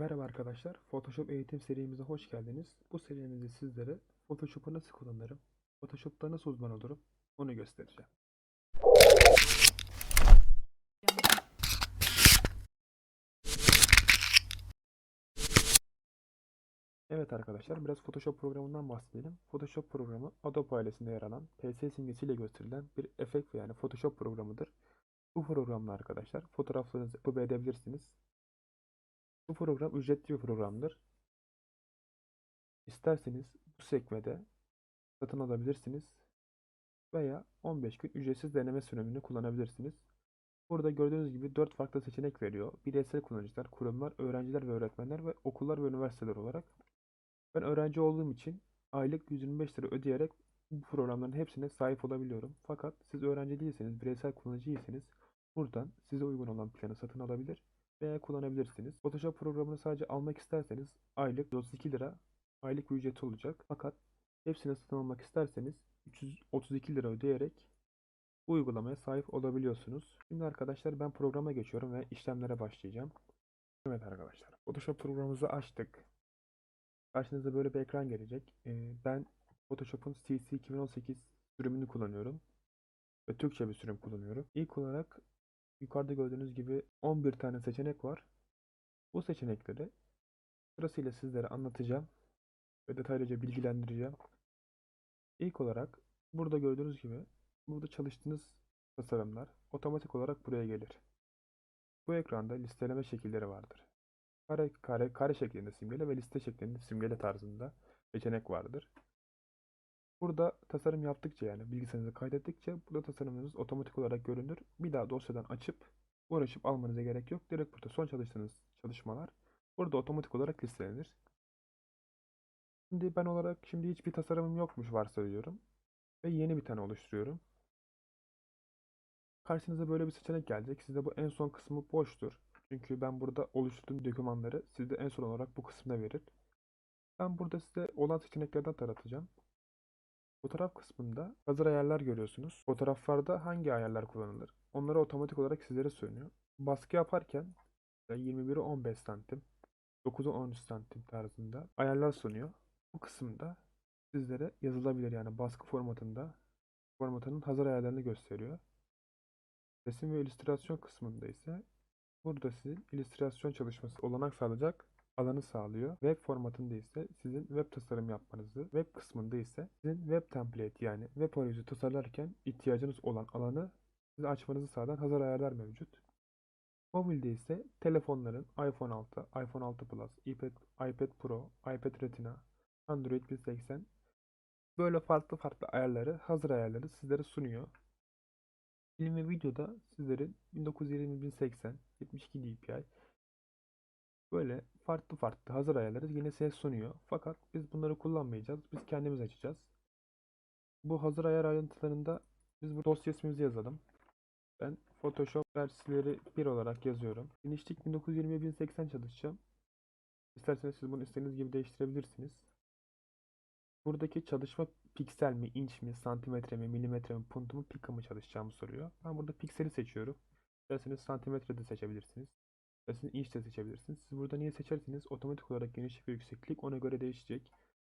Merhaba arkadaşlar, Photoshop eğitim serimize hoş geldiniz. Bu serimizde sizlere Photoshop'u nasıl kullanırım, Photoshop'ta nasıl uzman olurum onu göstereceğim. Evet arkadaşlar, biraz Photoshop programından bahsedelim. Photoshop programı Adobe ailesinde yer alan PS simgesiyle gösterilen bir efekt yani Photoshop programıdır. Bu programla arkadaşlar fotoğraflarınızı upload edebilirsiniz. Bu program ücretli bir programdır. İsterseniz bu sekmede satın alabilirsiniz veya 15 gün ücretsiz deneme sürümünü kullanabilirsiniz. Burada gördüğünüz gibi 4 farklı seçenek veriyor. Bireysel kullanıcılar, kurumlar, öğrenciler ve öğretmenler ve okullar ve üniversiteler olarak. Ben öğrenci olduğum için aylık 125 lira ödeyerek bu programların hepsine sahip olabiliyorum. Fakat siz öğrenci değilseniz, bireysel kullanıcıysanız buradan size uygun olan planı satın alabilir veya kullanabilirsiniz. Photoshop programını sadece almak isterseniz aylık 32 lira aylık bir ücreti olacak. Fakat hepsini satın almak isterseniz 332 lira ödeyerek bu uygulamaya sahip olabiliyorsunuz. Şimdi arkadaşlar ben programa geçiyorum ve işlemlere başlayacağım. Evet arkadaşlar Photoshop programımızı açtık. Karşınıza böyle bir ekran gelecek. Ee, ben Photoshop'un CC 2018 sürümünü kullanıyorum. Ve Türkçe bir sürüm kullanıyorum. İlk olarak yukarıda gördüğünüz gibi 11 tane seçenek var. Bu seçenekleri sırasıyla sizlere anlatacağım ve detaylıca bilgilendireceğim. İlk olarak burada gördüğünüz gibi burada çalıştığınız tasarımlar otomatik olarak buraya gelir. Bu ekranda listeleme şekilleri vardır. Kare kare kare şeklinde simgele ve liste şeklinde simgele tarzında seçenek vardır. Burada tasarım yaptıkça yani bilgisayarınıza kaydettikçe burada tasarımınız otomatik olarak görünür. Bir daha dosyadan açıp uğraşıp almanıza gerek yok. Direkt burada son çalıştığınız çalışmalar burada otomatik olarak listelenir. Şimdi ben olarak şimdi hiçbir tasarımım yokmuş varsayıyorum. Ve yeni bir tane oluşturuyorum. Karşınıza böyle bir seçenek gelecek. Sizde bu en son kısmı boştur. Çünkü ben burada oluşturduğum dokümanları sizde en son olarak bu kısımda verir. Ben burada size olan seçeneklerden taratacağım. Fotoğraf kısmında hazır ayarlar görüyorsunuz. Fotoğraflarda hangi ayarlar kullanılır? Onları otomatik olarak sizlere söylüyor. Baskı yaparken 21'e 15 santim, 9'a 13 santim tarzında ayarlar sunuyor. Bu kısımda sizlere yazılabilir yani baskı formatında formatının hazır ayarlarını gösteriyor. Resim ve illüstrasyon kısmında ise burada sizin illüstrasyon çalışması olanak sağlayacak alanı sağlıyor. Web formatında ise sizin web tasarım yapmanızı, web kısmında ise sizin web template yani web arayüzü tasarlarken ihtiyacınız olan alanı size açmanızı sağlayan hazır ayarlar mevcut. Mobilde ise telefonların iPhone 6, iPhone 6 Plus, iPad, iPad Pro, iPad Retina, Android 1080 böyle farklı farklı ayarları, hazır ayarları sizlere sunuyor. Film ve videoda sizlerin 1920 1080, 72 dpi böyle farklı farklı hazır ayarları yine size sunuyor. Fakat biz bunları kullanmayacağız. Biz kendimiz açacağız. Bu hazır ayar ayrıntılarında biz bu dosya ismimizi yazalım. Ben Photoshop dersleri 1 olarak yazıyorum. Genişlik 1920 1080 çalışacağım. İsterseniz siz bunu istediğiniz gibi değiştirebilirsiniz. Buradaki çalışma piksel mi, inç mi, santimetre mi, milimetre mi, puntu mu, pika mı çalışacağımı soruyor. Ben burada pikseli seçiyorum. İsterseniz santimetre de seçebilirsiniz. İsterseniz inç de seçebilirsiniz. Siz burada niye seçerseniz otomatik olarak genişlik ve yükseklik ona göre değişecek.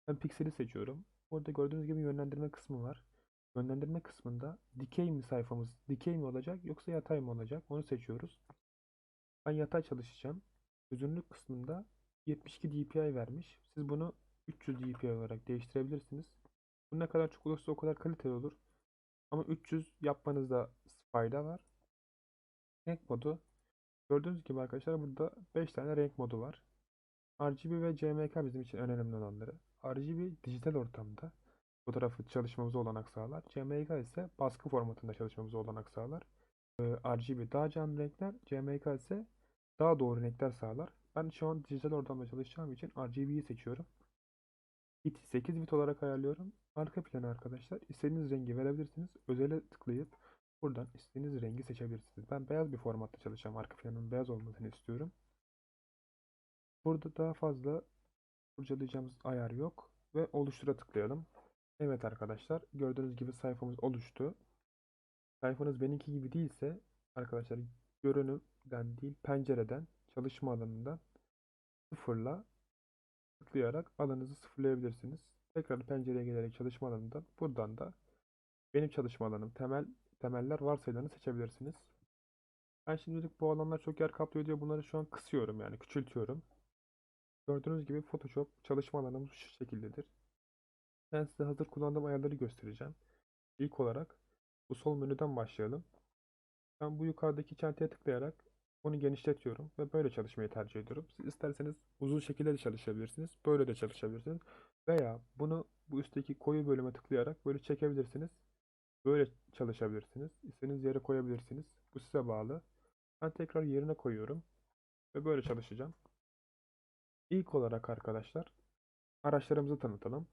Ben pikseli seçiyorum. Burada gördüğünüz gibi yönlendirme kısmı var. Yönlendirme kısmında dikey mi sayfamız, dikey mi olacak yoksa yatay mı olacak onu seçiyoruz. Ben yatay çalışacağım. Çözünürlük kısmında 72 dpi vermiş. Siz bunu 300 dpi olarak değiştirebilirsiniz. Bu ne kadar çok olursa o kadar kaliteli olur. Ama 300 yapmanızda fayda var. Renk modu. Gördüğünüz gibi arkadaşlar burada 5 tane renk modu var. RGB ve CMYK bizim için önemli olanları. RGB dijital ortamda fotoğrafı çalışmamıza olanak sağlar. CMYK ise baskı formatında çalışmamıza olanak sağlar. Ee, RGB daha canlı renkler, CMYK ise daha doğru renkler sağlar. Ben şu an dijital ortamda çalışacağım için RGB'yi seçiyorum. Bit 8 bit olarak ayarlıyorum. Arka planı arkadaşlar istediğiniz rengi verebilirsiniz. Özele tıklayıp buradan istediğiniz rengi seçebilirsiniz. Ben beyaz bir formatta çalışacağım. Arka planın beyaz olmasını istiyorum. Burada daha fazla kurcalayacağımız ayar yok. Ve oluştura tıklayalım. Evet arkadaşlar gördüğünüz gibi sayfamız oluştu. Sayfanız benimki gibi değilse arkadaşlar görünümden değil pencereden çalışma alanından sıfırla tıklayarak alanınızı sıfırlayabilirsiniz. Tekrar pencereye gelerek çalışma alanından buradan da benim çalışma alanım temel temeller varsayılanı seçebilirsiniz. Ben şimdilik bu alanlar çok yer kaplıyor diye bunları şu an kısıyorum yani küçültüyorum. Gördüğünüz gibi Photoshop çalışma alanımız şu şekildedir. Ben size hazır kullandığım ayarları göstereceğim. İlk olarak bu sol menüden başlayalım. Ben bu yukarıdaki çantaya tıklayarak onu genişletiyorum ve böyle çalışmayı tercih ediyorum. Siz isterseniz uzun şekilde de çalışabilirsiniz. Böyle de çalışabilirsiniz. Veya bunu bu üstteki koyu bölüme tıklayarak böyle çekebilirsiniz. Böyle çalışabilirsiniz. İstediğiniz yere koyabilirsiniz. Bu size bağlı. Ben tekrar yerine koyuyorum. Ve böyle çalışacağım. İlk olarak arkadaşlar araçlarımızı tanıtalım.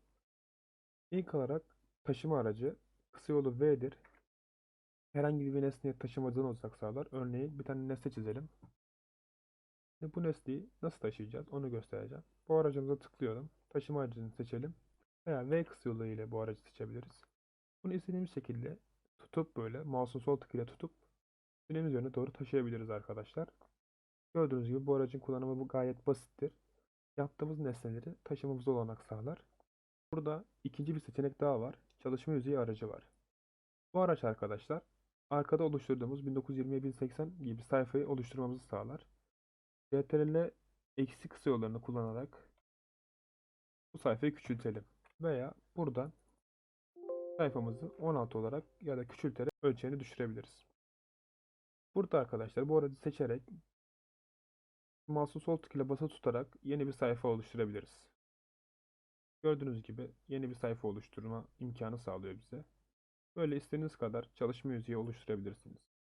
İlk olarak taşıma aracı kısa yolu V'dir. Herhangi bir nesneye taşımacıdan olacak sağlar. Örneğin bir tane nesne çizelim. Şimdi bu nesneyi nasıl taşıyacağız onu göstereceğim. Bu aracımıza tıklıyorum. Taşıma aracını seçelim. Veya V kısa yolu ile bu aracı seçebiliriz. Bunu istediğimiz şekilde tutup böyle mouse'un sol tıkıyla tutup istediğimiz yöne doğru taşıyabiliriz arkadaşlar. Gördüğünüz gibi bu aracın kullanımı bu gayet basittir. Yaptığımız nesneleri taşımamıza olanak sağlar. Burada ikinci bir seçenek daha var. Çalışma yüzeyi aracı var. Bu araç arkadaşlar arkada oluşturduğumuz 1920-1080 gibi sayfayı oluşturmamızı sağlar. CTRL eksi kısa yollarını kullanarak bu sayfayı küçültelim. Veya buradan sayfamızı 16 olarak ya da küçülterek ölçeğini düşürebiliriz. Burada arkadaşlar bu aracı seçerek mouse'un sol tık ile basılı tutarak yeni bir sayfa oluşturabiliriz. Gördüğünüz gibi yeni bir sayfa oluşturma imkanı sağlıyor bize. Böyle istediğiniz kadar çalışma yüzeyi oluşturabilirsiniz.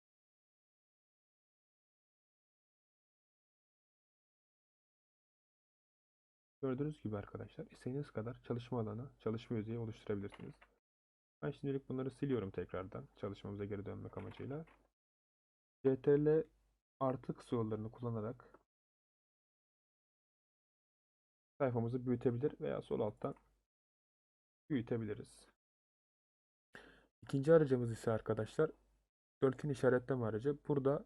Gördüğünüz gibi arkadaşlar istediğiniz kadar çalışma alanı, çalışma yüzeyi oluşturabilirsiniz. Ben şimdilik bunları siliyorum tekrardan çalışmamıza geri dönmek amacıyla. CTRL artı kısa kullanarak sayfamızı büyütebilir veya sol alttan büyütebiliriz. İkinci aracımız ise arkadaşlar dörtgen işaretleme aracı. Burada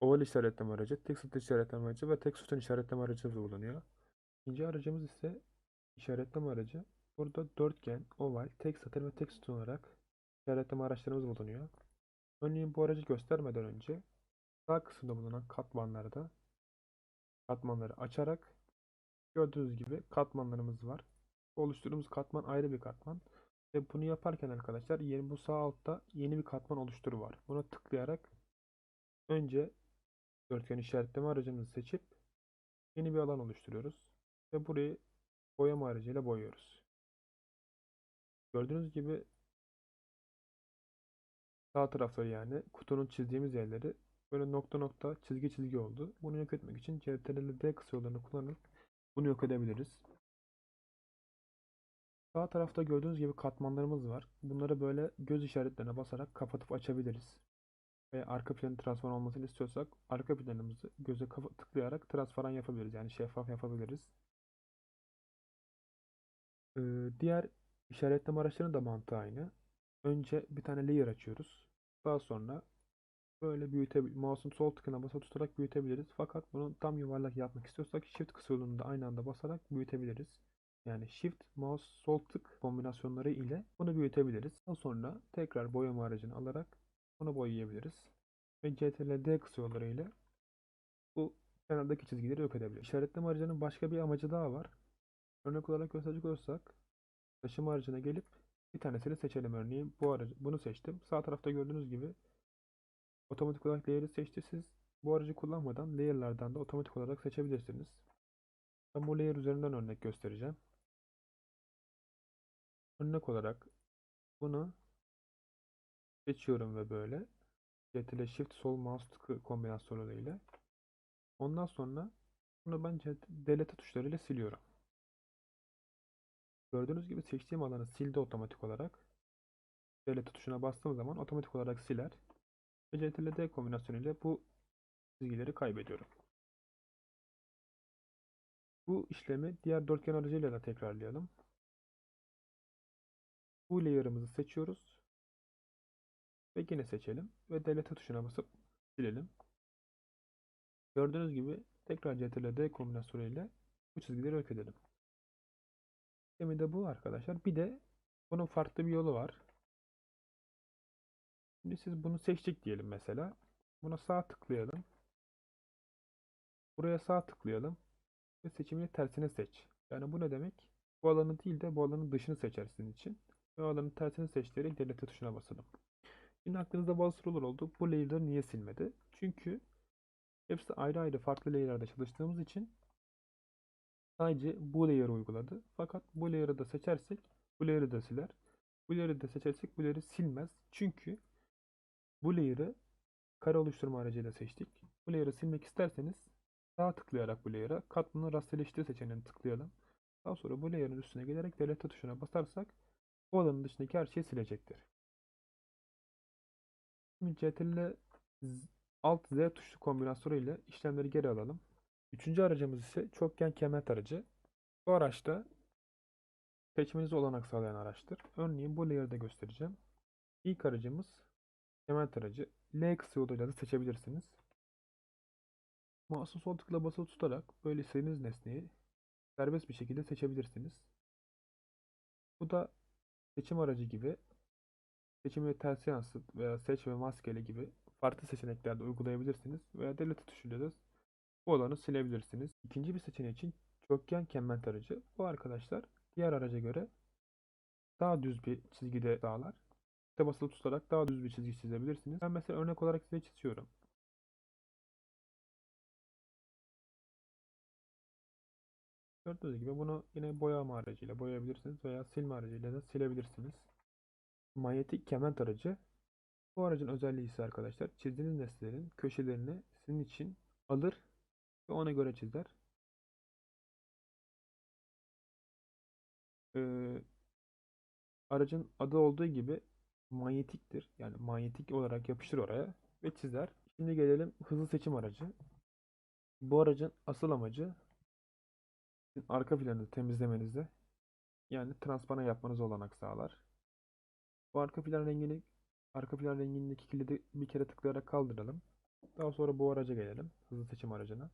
oval işaretleme aracı, tek satır işaretleme aracı ve tek sütun işaretleme aracı bulunuyor. İkinci aracımız ise işaretleme aracı. Burada dörtgen, oval, tek satır ve tek sütun olarak işaretleme araçlarımız bulunuyor. Örneğin bu aracı göstermeden önce sağ kısımda bulunan katmanlarda katmanları açarak gördüğünüz gibi katmanlarımız var. Oluşturduğumuz katman ayrı bir katman. Ve bunu yaparken arkadaşlar yeni bu sağ altta yeni bir katman oluşturu var. Buna tıklayarak önce dörtgen işaretleme aracımızı seçip yeni bir alan oluşturuyoruz. Ve burayı boyama aracıyla boyuyoruz. Gördüğünüz gibi sağ tarafta yani kutunun çizdiğimiz yerleri böyle nokta nokta çizgi çizgi oldu. Bunu yok etmek için CTRL D kısa yollarını kullanıp bunu yok edebiliriz. Sağ tarafta gördüğünüz gibi katmanlarımız var. Bunları böyle göz işaretlerine basarak kapatıp açabiliriz. Ve arka planın transparan olmasını istiyorsak arka planımızı göze tıklayarak transparan yapabiliriz. Yani şeffaf yapabiliriz. Ee, diğer işaretleme araçlarının da mantığı aynı. Önce bir tane layer açıyoruz. Daha sonra böyle büyütebiliriz. Mouse'un sol tıkına basılı tutarak büyütebiliriz. Fakat bunu tam yuvarlak yapmak istiyorsak Shift yolunu da aynı anda basarak büyütebiliriz. Yani Shift, Mouse, sol tık kombinasyonları ile bunu büyütebiliriz. Daha sonra tekrar boyama aracını alarak bunu boyayabiliriz. Ve CTRL D kısa ile bu kenardaki çizgileri yok edebiliriz. İşaretleme aracının başka bir amacı daha var. Örnek olarak gösterecek olursak taşıma aracına gelip bir tanesini seçelim örneğin bu aracı bunu seçtim. Sağ tarafta gördüğünüz gibi otomatik olarak layer'ı seçti. Siz bu aracı kullanmadan layer'lardan da otomatik olarak seçebilirsiniz. Ben bu layer üzerinden örnek göstereceğim. Örnek olarak bunu seçiyorum ve böyle CTRL Shift sol mouse tıkı kombinasyonu ile ondan sonra bunu ben delete tuşlarıyla siliyorum. Gördüğünüz gibi seçtiğim alanı sildi otomatik olarak. Delete tuşuna bastığım zaman otomatik olarak siler. Ve CTRL D kombinasyonu ile bu çizgileri kaybediyorum. Bu işlemi diğer dörtgen aracıyla da tekrarlayalım. Bu layer'ımızı seçiyoruz. Ve yine seçelim. Ve delete tuşuna basıp silelim. Gördüğünüz gibi tekrar CTRL D kombinasyonu ile bu çizgileri yok edelim. Şimdi de bu arkadaşlar. Bir de bunun farklı bir yolu var. Şimdi siz bunu seçtik diyelim mesela. Buna sağ tıklayalım. Buraya sağ tıklayalım. Ve seçimini tersine seç. Yani bu ne demek? Bu alanı değil de bu alanın dışını seçersin için. Ve alanın tersini seçtirerek delete tuşuna basalım. Şimdi aklınızda bazı sorular oldu. Bu layer'ları niye silmedi? Çünkü hepsi ayrı ayrı farklı layer'larda çalıştığımız için sadece bu layer'ı uyguladı. Fakat bu layer'ı da seçersek bu layer'ı da siler. Bu layer'ı da seçersek bu layer'ı silmez. Çünkü bu layer'ı kare oluşturma aracıyla seçtik. Bu layer'ı silmek isterseniz sağ tıklayarak bu layer'a katmanı rasterleştir seçeneğini tıklayalım. Daha sonra bu layer'ın üstüne gelerek delete tuşuna basarsak bu alanın dışındaki her şeyi silecektir. Şimdi CTRL Alt Z tuşlu kombinasyonu ile işlemleri geri alalım. Üçüncü aracımız ise çokgen kemet aracı. Bu araçta seçmenize olanak sağlayan araçtır. Örneğin bu layer'da göstereceğim. İlk aracımız kemet aracı. L kısa yoluyla da seçebilirsiniz. Mouse'u sol tıkla basılı tutarak böyle istediğiniz nesneyi serbest bir şekilde seçebilirsiniz. Bu da seçim aracı gibi seçim ve tersi yansıt veya seç ve maskeli gibi farklı seçeneklerde uygulayabilirsiniz veya delete tuşuyla da bu alanı silebilirsiniz. İkinci bir seçenek için çokgen kement aracı. Bu arkadaşlar diğer araca göre daha düz bir çizgide sağlar. İşte basılı tutarak daha düz bir çizgi çizebilirsiniz. Ben mesela örnek olarak size çiziyorum. Gördüğünüz gibi bunu yine boyama aracıyla boyayabilirsiniz veya silme aracıyla da silebilirsiniz. Manyetik kement aracı. Bu aracın özelliği ise arkadaşlar çizdiğiniz nesnelerin köşelerini sizin için alır ve ona göre çizer. Ee, aracın adı olduğu gibi manyetiktir. Yani manyetik olarak yapıştır oraya ve çizer. Şimdi gelelim hızlı seçim aracı. Bu aracın asıl amacı arka planı temizlemenizde yani transparan yapmanız olanak sağlar. Bu arka plan rengini arka plan rengindeki kilidi bir kere tıklayarak kaldıralım. Daha sonra bu araca gelelim. Hızlı seçim aracına.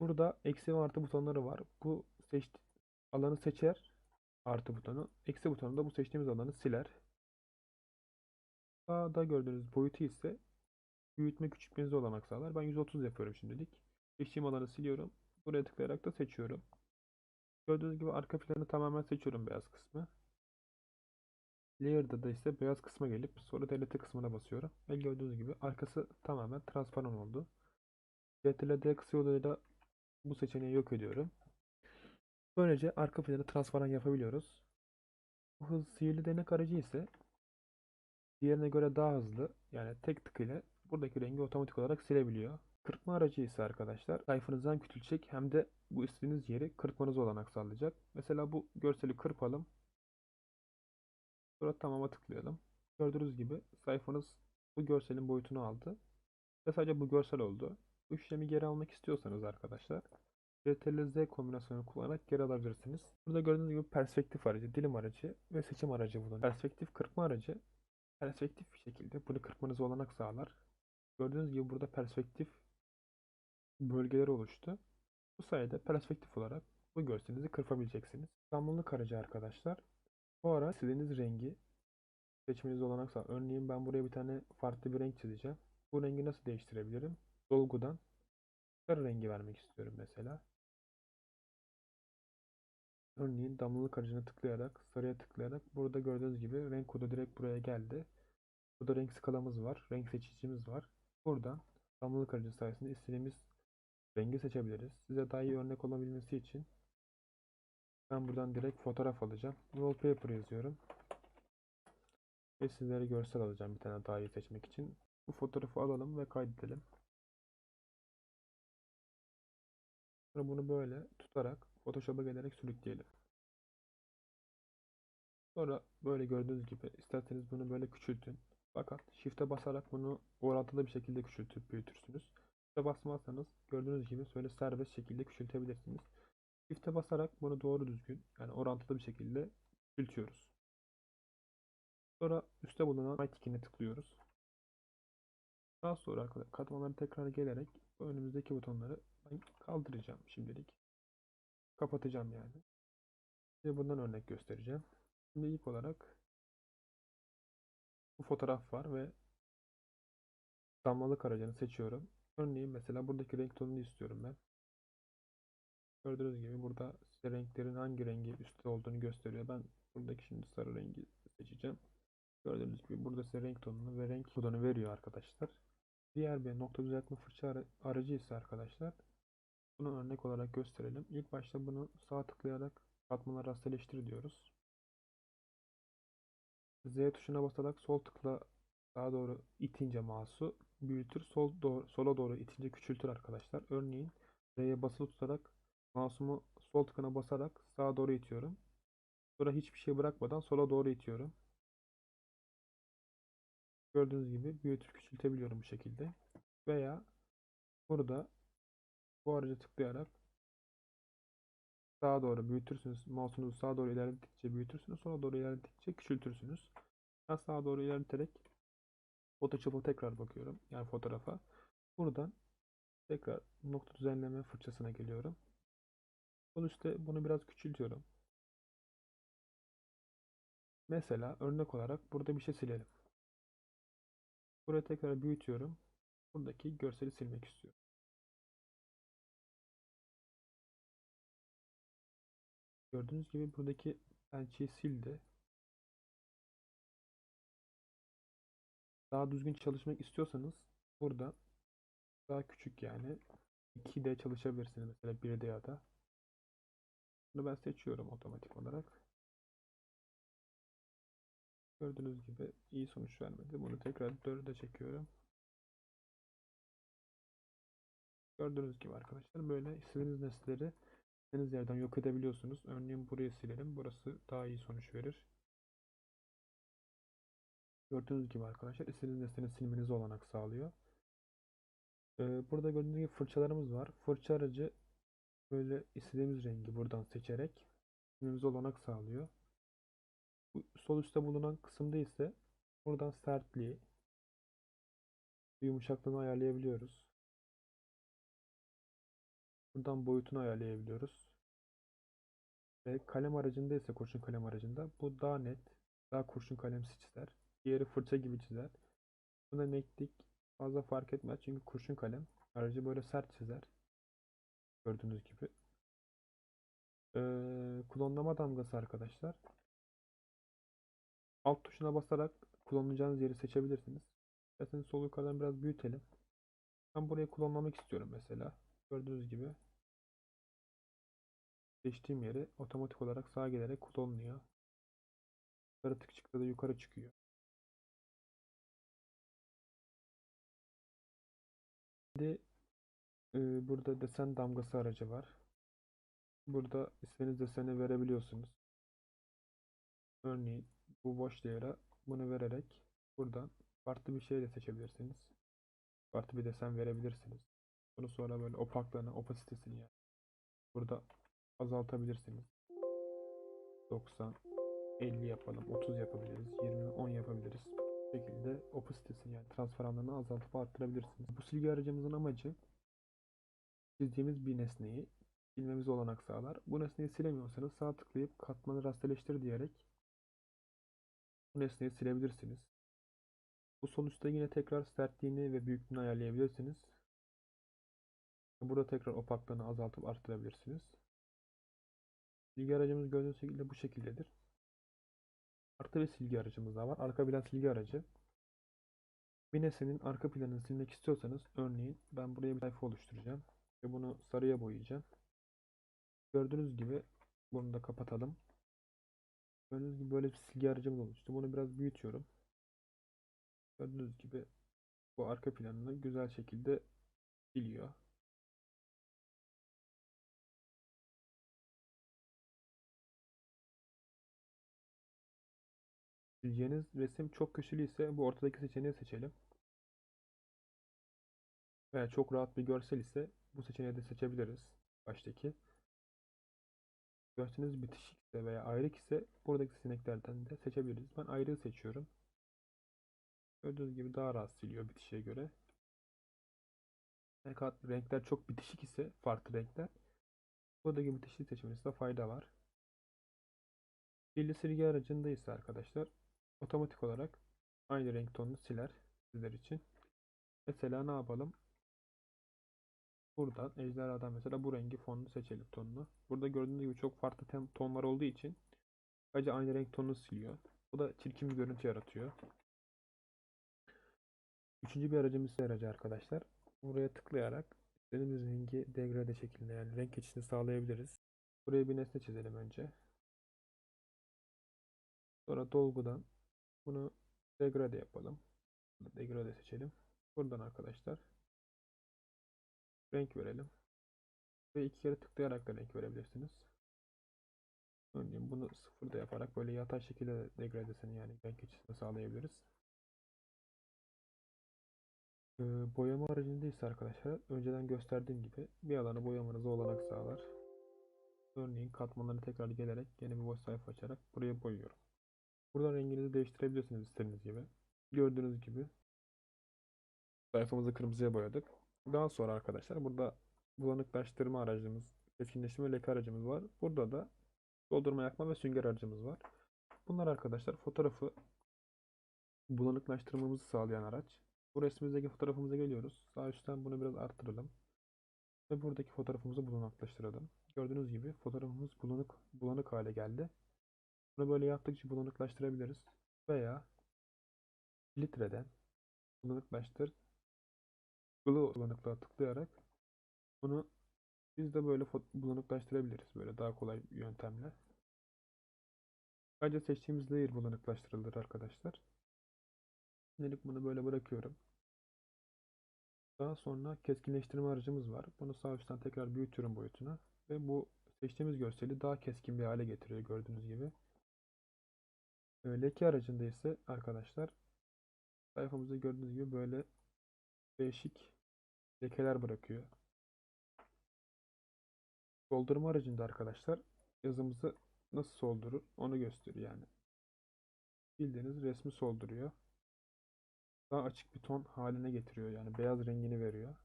Burada eksi ve artı butonları var. Bu seç alanı seçer artı butonu. Eksi butonu da bu seçtiğimiz alanı siler. Sağda gördüğünüz boyutu ise büyütme küçültmenize olanak sağlar. Ben 130 yapıyorum şimdilik. Seçtiğim alanı siliyorum. Buraya tıklayarak da seçiyorum. Gördüğünüz gibi arka planı tamamen seçiyorum beyaz kısmı. Layer'da da ise beyaz kısma gelip sonra delete kısmına basıyorum. Ve gördüğünüz gibi arkası tamamen transparan oldu. Ctrl D kısa yoluyla bu seçeneği yok ediyorum. Böylece arka planı transparan yapabiliyoruz. Bu hız sihirli denek aracı ise diğerine göre daha hızlı yani tek tık ile buradaki rengi otomatik olarak silebiliyor. Kırpma aracı ise arkadaşlar sayfanızdan küçülecek hem de bu istediğiniz yeri kırpmanız olanak sağlayacak. Mesela bu görseli kırpalım. Sonra tamama tıklayalım. Gördüğünüz gibi sayfanız bu görselin boyutunu aldı. Ve sadece bu görsel oldu. Bu işlemi geri almak istiyorsanız arkadaşlar Ctrl Z kombinasyonu kullanarak geri alabilirsiniz. Burada gördüğünüz gibi perspektif aracı, dilim aracı ve seçim aracı bulunuyor. Perspektif kırpma aracı perspektif bir şekilde bunu kırpmanıza olanak sağlar. Gördüğünüz gibi burada perspektif bölgeleri oluştu. Bu sayede perspektif olarak bu görselinizi kırpabileceksiniz. Tamamlık aracı arkadaşlar. Bu ara istediğiniz rengi seçmeniz olanak sağlar. Örneğin ben buraya bir tane farklı bir renk çizeceğim. Bu rengi nasıl değiştirebilirim? Dolgudan sarı rengi vermek istiyorum mesela. Örneğin damlalık aracına tıklayarak, sarıya tıklayarak burada gördüğünüz gibi renk kodu direkt buraya geldi. Burada renk skalamız var, renk seçicimiz var. Buradan damlalık aracı sayesinde istediğimiz rengi seçebiliriz. Size daha iyi örnek olabilmesi için ben buradan direkt fotoğraf alacağım. Wallpaper yazıyorum. Ve sizlere görsel alacağım bir tane daha iyi seçmek için. Bu fotoğrafı alalım ve kaydedelim. Sonra bunu böyle tutarak Photoshop'a gelerek sürükleyelim. Sonra böyle gördüğünüz gibi isterseniz bunu böyle küçültün. Fakat Shift'e basarak bunu orantılı bir şekilde küçültüp büyütürsünüz. Shift'e basmazsanız gördüğünüz gibi böyle serbest şekilde küçültebilirsiniz. Shift'e basarak bunu doğru düzgün yani orantılı bir şekilde küçültüyoruz. Sonra üstte bulunan right tikine tıklıyoruz. Daha sonra katmanları tekrar gelerek önümüzdeki butonları ben kaldıracağım şimdilik. Kapatacağım yani. Size bundan örnek göstereceğim. Şimdi ilk olarak bu fotoğraf var ve damlalık aracını seçiyorum. Örneğin mesela buradaki renk tonunu istiyorum ben. Gördüğünüz gibi burada size renklerin hangi rengi üstte olduğunu gösteriyor. Ben buradaki şimdi sarı rengi seçeceğim. Gördüğünüz gibi burada size renk tonunu ve renk kodunu veriyor arkadaşlar. Diğer bir nokta düzeltme fırça ara- aracı ise arkadaşlar bunu örnek olarak gösterelim. İlk başta bunu sağ tıklayarak katmanlar rasteleştir diyoruz. Z tuşuna basarak sol tıkla daha doğru itince mouse'u büyütür. Sol doğru, sola doğru itince küçültür arkadaşlar. Örneğin Z'ye basılı tutarak mouse'umu sol tıkına basarak sağa doğru itiyorum. Sonra hiçbir şey bırakmadan sola doğru itiyorum. Gördüğünüz gibi büyütür küçültebiliyorum bu şekilde. Veya burada bu aracı tıklayarak sağa doğru büyütürsünüz. Mouse'unuzu sağa doğru ilerledikçe büyütürsünüz. Sola doğru ilerledikçe küçültürsünüz. Ben sağa doğru ilerleterek Photoshop'a tekrar bakıyorum. Yani fotoğrafa. Buradan tekrar nokta düzenleme fırçasına geliyorum. Sol üstte bunu biraz küçültüyorum. Mesela örnek olarak burada bir şey silelim. Buraya tekrar büyütüyorum. Buradaki görseli silmek istiyorum. Gördüğünüz gibi buradaki pençeyi sildi. Daha düzgün çalışmak istiyorsanız burada daha küçük yani 2D çalışabilirsiniz mesela 1D ya da. Bunu ben seçiyorum otomatik olarak. Gördüğünüz gibi iyi sonuç vermedi. Bunu tekrar 4'e çekiyorum. Gördüğünüz gibi arkadaşlar böyle istediğiniz nesneleri istediğiniz yerden yok edebiliyorsunuz. Örneğin burayı silelim. Burası daha iyi sonuç verir. Gördüğünüz gibi arkadaşlar istediğiniz nesneyi silmenize olanak sağlıyor. Ee, burada gördüğünüz gibi fırçalarımız var. Fırça aracı böyle istediğimiz rengi buradan seçerek silmemize olanak sağlıyor. Bu sol üstte bulunan kısımda ise buradan sertliği, yumuşaklığını ayarlayabiliyoruz. Buradan boyutunu ayarlayabiliyoruz. Ve kalem aracında ise kurşun kalem aracında bu daha net, daha kurşun kalemsi çizer. Diğeri fırça gibi çizer. Buna netlik fazla fark etmez çünkü kurşun kalem aracı böyle sert çizer. Gördüğünüz gibi. Ee, klonlama damgası arkadaşlar. Alt tuşuna basarak kullanacağınız yeri seçebilirsiniz. İsterseniz sol yukarıdan biraz büyütelim. Ben burayı klonlamak istiyorum mesela. Gördüğünüz gibi seçtiğim yeri otomatik olarak sağa gelerek klonluyor. Yukarı tık çıktı da yukarı çıkıyor. Şimdi e, burada desen damgası aracı var. Burada istediğiniz deseni verebiliyorsunuz. Örneğin bu boş yere bunu vererek buradan farklı bir şey de seçebilirsiniz. Farklı bir desen verebilirsiniz. Bunu sonra böyle opaklığını, opasitesini yani burada azaltabilirsiniz. 90, 50 yapalım, 30 yapabiliriz, 20, 10 yapabiliriz. Bu şekilde opasitesini yani transparanlığını azaltıp arttırabilirsiniz. Bu silgi aracımızın amacı çizdiğimiz bir nesneyi silmemize olanak sağlar. Bu nesneyi silemiyorsanız sağ tıklayıp katmanı rasteleştir diyerek bu nesneyi silebilirsiniz. Bu üstte yine tekrar sertliğini ve büyüklüğünü ayarlayabilirsiniz. Burada tekrar opaklığını azaltıp arttırabilirsiniz. Silgi aracımız gördüğünüz şekilde bu şekildedir. Artı bir silgi aracımız da var. Arka plan silgi aracı. Bir nesnenin arka planını silmek istiyorsanız örneğin ben buraya bir sayfa oluşturacağım. Ve bunu sarıya boyayacağım. Gördüğünüz gibi bunu da kapatalım. Gördüğünüz gibi böyle bir silgi aracımız oluştu. Bunu biraz büyütüyorum. Gördüğünüz gibi bu arka planını güzel şekilde siliyor. Sileceğiniz resim çok köşeli ise bu ortadaki seçeneği seçelim. Veya çok rahat bir görsel ise bu seçeneği de seçebiliriz. Baştaki. Görseniz bitişik ise veya ayrık ise buradaki seçeneklerden de seçebiliriz. Ben ayrığı seçiyorum. Gördüğünüz gibi daha rahat siliyor bitişe göre. Fakat renkler çok bitişik ise farklı renkler buradaki bitişik seçmenizde fayda var. Kirli silgi aracında ise arkadaşlar otomatik olarak aynı renk tonunu siler sizler için. Mesela ne yapalım? Buradan ejderhadan mesela bu rengi fonunu seçelim tonunu. Burada gördüğünüz gibi çok farklı tonlar olduğu için sadece aynı renk tonunu siliyor. Bu da çirkin bir görüntü yaratıyor. Üçüncü bir aracımız ise aracı arkadaşlar. Buraya tıklayarak istediğimiz rengi degrade şeklinde yani renk geçişini sağlayabiliriz. Buraya bir nesne çizelim önce. Sonra dolgudan bunu degrade yapalım. Degrade seçelim. Buradan arkadaşlar renk verelim. Ve iki kere tıklayarak da renk verebilirsiniz. Örneğin bunu sıfırda yaparak böyle yatay şekilde degradesini yani renk geçişini sağlayabiliriz. Ee, boyama aracında ise arkadaşlar önceden gösterdiğim gibi bir alanı boyamanıza olanak sağlar. Örneğin katmanları tekrar gelerek yeni bir boş sayfa açarak buraya boyuyorum. Buradan renginizi değiştirebilirsiniz istediğiniz gibi. Gördüğünüz gibi sayfamızı kırmızıya boyadık. Daha sonra arkadaşlar burada bulanıklaştırma aracımız, keskinleştirme leke aracımız var. Burada da doldurma yakma ve sünger aracımız var. Bunlar arkadaşlar fotoğrafı bulanıklaştırmamızı sağlayan araç. Bu resmimizdeki fotoğrafımıza geliyoruz. Sağ üstten bunu biraz arttıralım. Ve buradaki fotoğrafımızı bulanıklaştıralım. Gördüğünüz gibi fotoğrafımız bulanık, bulanık hale geldi. Bunu böyle yaptıkça bulanıklaştırabiliriz. Veya filtreden bulanıklaştır Glow bulanıklığa tıklayarak bunu biz de böyle bulanıklaştırabiliriz. Böyle daha kolay bir yöntemle. Sadece seçtiğimiz layer bulanıklaştırılır arkadaşlar. Şimdilik bunu böyle bırakıyorum. Daha sonra keskinleştirme aracımız var. Bunu sağ üstten tekrar büyütüyorum boyutuna. Ve bu seçtiğimiz görseli daha keskin bir hale getiriyor gördüğünüz gibi. Leke aracında ise arkadaşlar sayfamızda gördüğünüz gibi böyle değişik lekeler bırakıyor. Doldurma aracında arkadaşlar yazımızı nasıl soldurur onu gösteriyor yani. Bildiğiniz resmi solduruyor. Daha açık bir ton haline getiriyor yani beyaz rengini veriyor.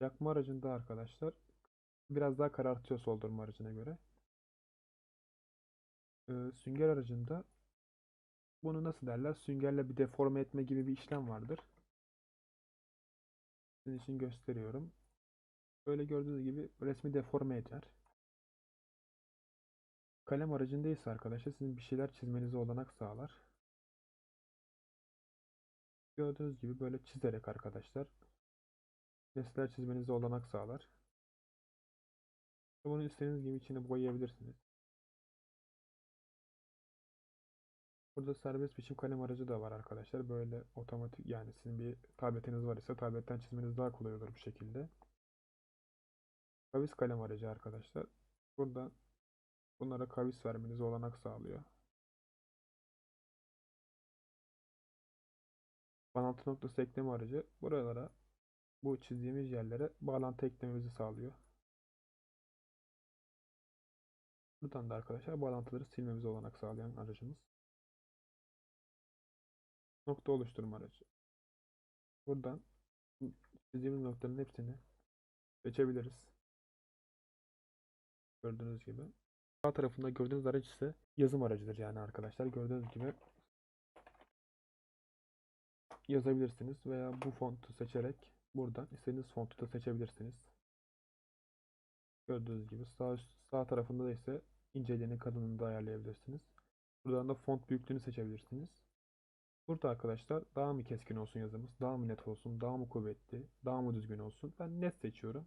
Yakma aracında arkadaşlar biraz daha karartıyor soldurma aracına göre. Ee, sünger aracında bunu nasıl derler? Süngerle bir deforme etme gibi bir işlem vardır. Sizin için gösteriyorum. Böyle gördüğünüz gibi resmi deforme eder. Kalem aracındaysa arkadaşlar sizin bir şeyler çizmenize olanak sağlar. Gördüğünüz gibi böyle çizerek arkadaşlar nesneler çizmenize olanak sağlar. Bunu istediğiniz gibi içine boyayabilirsiniz. Burada serbest biçim kalem aracı da var arkadaşlar. Böyle otomatik yani sizin bir tabletiniz var ise tabletten çizmeniz daha kolay olur bu şekilde. Kavis kalem aracı arkadaşlar. Buradan bunlara kavis vermenize olanak sağlıyor. Bağlantı noktası ekleme aracı buralara bu çizdiğimiz yerlere bağlantı eklememizi sağlıyor. Buradan da arkadaşlar bağlantıları silmemize olanak sağlayan aracımız. Nokta oluşturma aracı. Buradan çizdiğimiz noktaların hepsini seçebiliriz. Gördüğünüz gibi. Sağ tarafında gördüğünüz araç ise yazım aracıdır yani arkadaşlar. Gördüğünüz gibi yazabilirsiniz veya bu fontu seçerek buradan istediğiniz fontu da seçebilirsiniz. Gördüğünüz gibi sağ sağ tarafında da ise inceliğini kalınlığını da ayarlayabilirsiniz. Buradan da font büyüklüğünü seçebilirsiniz. Burada arkadaşlar daha mı keskin olsun yazımız, daha mı net olsun, daha mı kuvvetli, daha mı düzgün olsun. Ben net seçiyorum.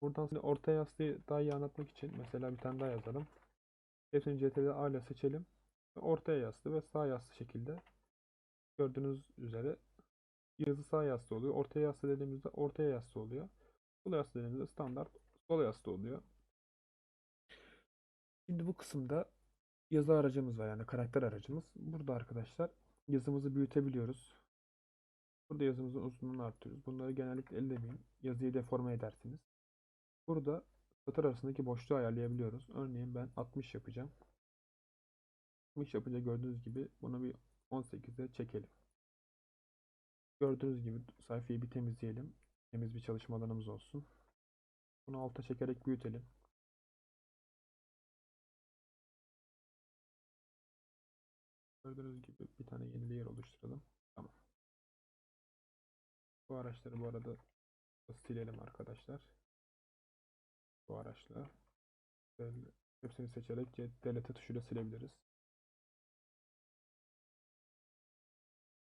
Buradan şimdi orta yastığı daha iyi anlatmak için mesela bir tane daha yazalım. Hepsini CTRL A ile seçelim. Ortaya yaslı ve sağ yaslı şekilde gördüğünüz üzere yazı sağ yaslı oluyor. Ortaya yaslı dediğimizde ortaya yaslı oluyor. Sol yaslı dediğimizde standart sol yaslı oluyor. Şimdi bu kısımda yazı aracımız var yani karakter aracımız. Burada arkadaşlar yazımızı büyütebiliyoruz. Burada yazımızın uzunluğunu arttırıyoruz. Bunları genellikle ellemeyin. Yazıyı deforme edersiniz. Burada satır arasındaki boşluğu ayarlayabiliyoruz. Örneğin ben 60 yapacağım. 60 yapınca gördüğünüz gibi bunu bir 18'e çekelim. Gördüğünüz gibi sayfayı bir temizleyelim. temiz bir çalışma alanımız olsun. Bunu alta çekerek büyütelim. Gördüğünüz gibi bir tane yeni layer oluşturalım. Tamam. Bu araçları bu arada silelim arkadaşlar. Bu araçla hepsini seçerek delete tuşuyla silebiliriz.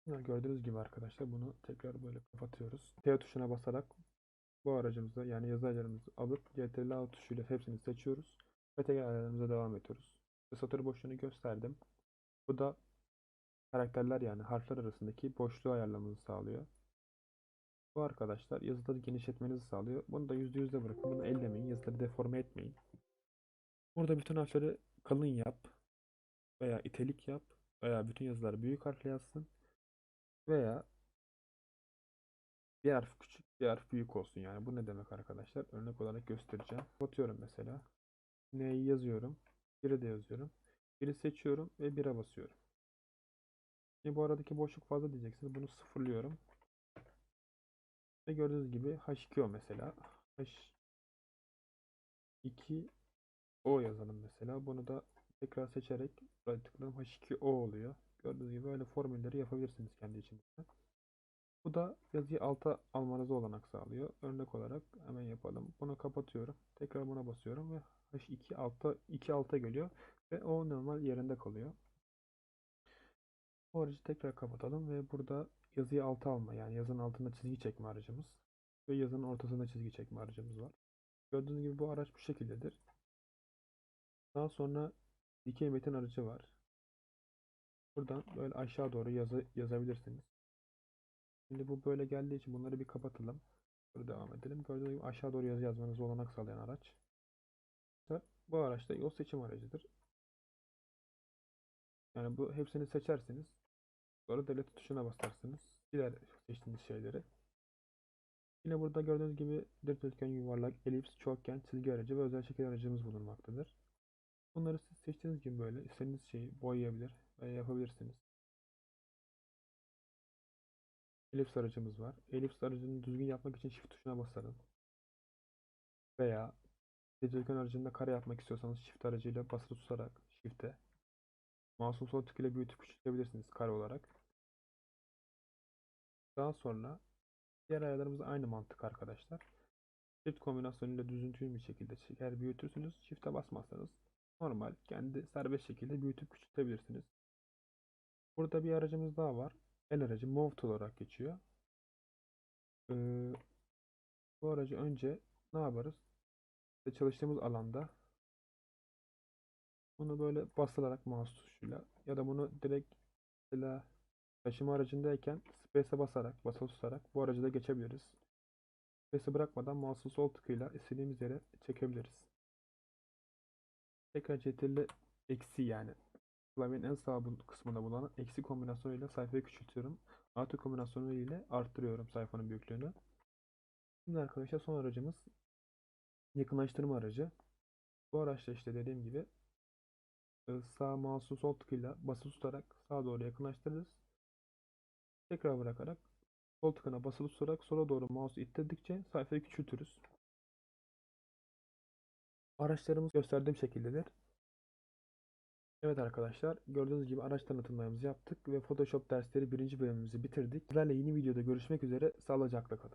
Gördüğünüz gibi arkadaşlar bunu tekrar böyle kapatıyoruz. T tuşuna basarak bu aracımızı yani yazı ayarımızı alıp CTRL A tuşuyla hepsini seçiyoruz ve tekrar ayarlarımıza devam ediyoruz. Satır boşluğunu gösterdim. Bu da karakterler yani harfler arasındaki boşluğu ayarlamamızı sağlıyor. Bu arkadaşlar yazıları genişletmenizi sağlıyor. Bunu da %100'de bırakın. Bunu ellemeyin. Yazıları deforme etmeyin. Burada bütün harfleri kalın yap veya itelik yap veya bütün yazıları büyük harfle yazsın veya bir harf küçük bir harf büyük olsun yani bu ne demek arkadaşlar örnek olarak göstereceğim atıyorum mesela N'yi yazıyorum biri de yazıyorum biri seçiyorum ve 1'e basıyorum Şimdi bu aradaki boşluk fazla diyeceksiniz bunu sıfırlıyorum ve gördüğünüz gibi H2O mesela H2 O yazalım mesela. Bunu da tekrar seçerek buraya tıkladım. H2O oluyor. Gördüğünüz gibi böyle formülleri yapabilirsiniz kendi içinizde. Bu da yazıyı alta almanıza olanak sağlıyor. Örnek olarak hemen yapalım. Bunu kapatıyorum. Tekrar buna basıyorum ve H2 alta 2 alta geliyor ve o normal yerinde kalıyor. Bu aracı tekrar kapatalım ve burada yazıyı alta alma yani yazının altında çizgi çekme aracımız ve yazının ortasında çizgi çekme aracımız var. Gördüğünüz gibi bu araç bu şekildedir. Daha sonra dikey metin aracı var. Buradan böyle aşağı doğru yazı yazabilirsiniz. Şimdi bu böyle geldiği için bunları bir kapatalım. Sonra devam edelim. Gördüğünüz gibi aşağı doğru yazı yazmanızı olanak sağlayan araç. Bu araç da yol seçim aracıdır. Yani bu hepsini seçersiniz. Sonra delete tuşuna basarsınız. Diğer seçtiğiniz şeyleri. Yine burada gördüğünüz gibi dikdörtgen, yuvarlak, elips, çokgen, çizgi aracı ve özel şekil aracımız bulunmaktadır. Bunları siz seçtiğiniz gibi böyle istediğiniz şeyi boyayabilir veya yapabilirsiniz. Elips aracımız var. Elips aracını düzgün yapmak için shift tuşuna basalım. Veya dikdörtgen aracında kare yapmak istiyorsanız shift aracıyla basılı tutarak shift'e mouse'un sol tık ile büyütüp küçültebilirsiniz kare olarak. Daha sonra diğer ayarlarımız aynı mantık arkadaşlar. Shift kombinasyonuyla düzgün bir şekilde çeker büyütürsünüz. Shift'e basmazsanız normal kendi serbest şekilde büyütüp küçültebilirsiniz. Burada bir aracımız daha var. El aracı Move olarak geçiyor. Ee, bu aracı önce ne yaparız? İşte çalıştığımız alanda bunu böyle basılarak mouse tuşuyla ya da bunu direkt taşıma aracındayken space'e basarak, basılı tutarak bu aracı da geçebiliriz. Space'i bırakmadan mouse'un sol tıkıyla istediğimiz yere çekebiliriz. Tekrar CTRL eksi yani klavyenin en sağ kısmında bulunan eksi kombinasyonuyla sayfayı küçültüyorum. Artı kombinasyonu ile arttırıyorum sayfanın büyüklüğünü. Şimdi arkadaşlar son aracımız yakınlaştırma aracı. Bu araçta işte dediğim gibi e, sağ mouse'u sol tıkıyla basılı tutarak sağa doğru yakınlaştırırız. Tekrar bırakarak sol tıkına basılı tutarak sola doğru mouse'u ittirdikçe sayfayı küçültürüz. Araçlarımız gösterdiğim şekildedir. Evet arkadaşlar gördüğünüz gibi araç tanıtımlarımızı yaptık ve Photoshop dersleri birinci bölümümüzü bitirdik. Sizlerle yeni videoda görüşmek üzere. Sağlıcakla kalın.